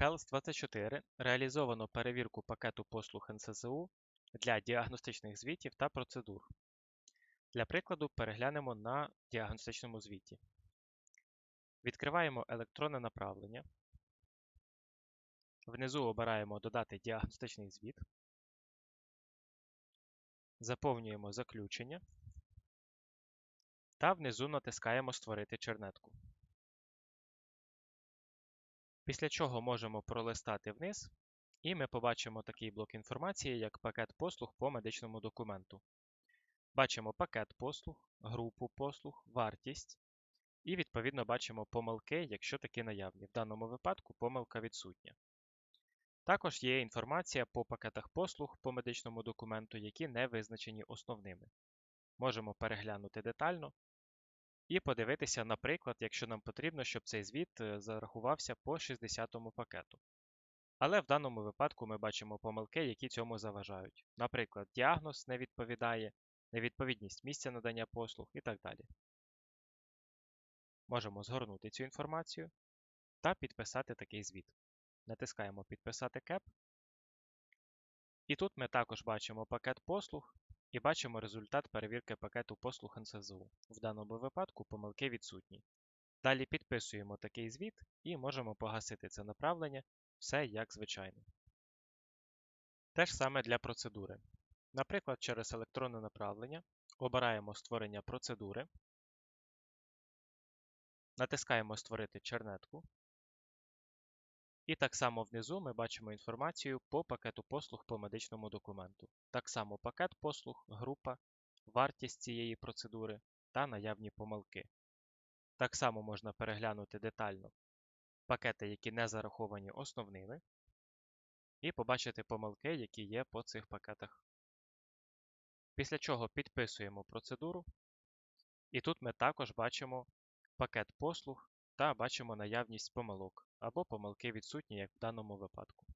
Health24 реалізовано перевірку пакету послуг НСЗУ для діагностичних звітів та процедур. Для прикладу переглянемо на діагностичному звіті. Відкриваємо електронне направлення. Внизу обираємо Додати діагностичний звіт. Заповнюємо заключення та внизу натискаємо Створити чернетку. Після чого можемо пролистати вниз, і ми побачимо такий блок інформації, як пакет послуг по медичному документу. Бачимо пакет послуг, групу послуг, вартість і, відповідно, бачимо помилки, якщо такі наявні. В даному випадку помилка відсутня. Також є інформація по пакетах послуг по медичному документу, які не визначені основними. Можемо переглянути детально і подивитися, наприклад, якщо нам потрібно, щоб цей звіт е, зарахувався по 60-му пакету. Але в даному випадку ми бачимо помилки, які цьому заважають. Наприклад, діагноз не відповідає, невідповідність місця надання послуг і так далі. Можемо згорнути цю інформацію та підписати такий звіт. Натискаємо Підписати КЕП. І тут ми також бачимо пакет послуг і бачимо результат перевірки пакету послуг НСЗУ. В даному випадку помилки відсутні. Далі підписуємо такий звіт і можемо погасити це направлення, все як звичайно. Те ж саме для процедури. Наприклад, через електронне направлення обираємо створення процедури, натискаємо Створити чернетку. І так само внизу ми бачимо інформацію по пакету послуг по медичному документу. Так само пакет послуг, група, вартість цієї процедури та наявні помилки. Так само можна переглянути детально пакети, які не зараховані основними, і побачити помилки, які є по цих пакетах. Після чого підписуємо процедуру, і тут ми також бачимо пакет послуг та бачимо наявність помилок або помилки відсутні, як в даному випадку.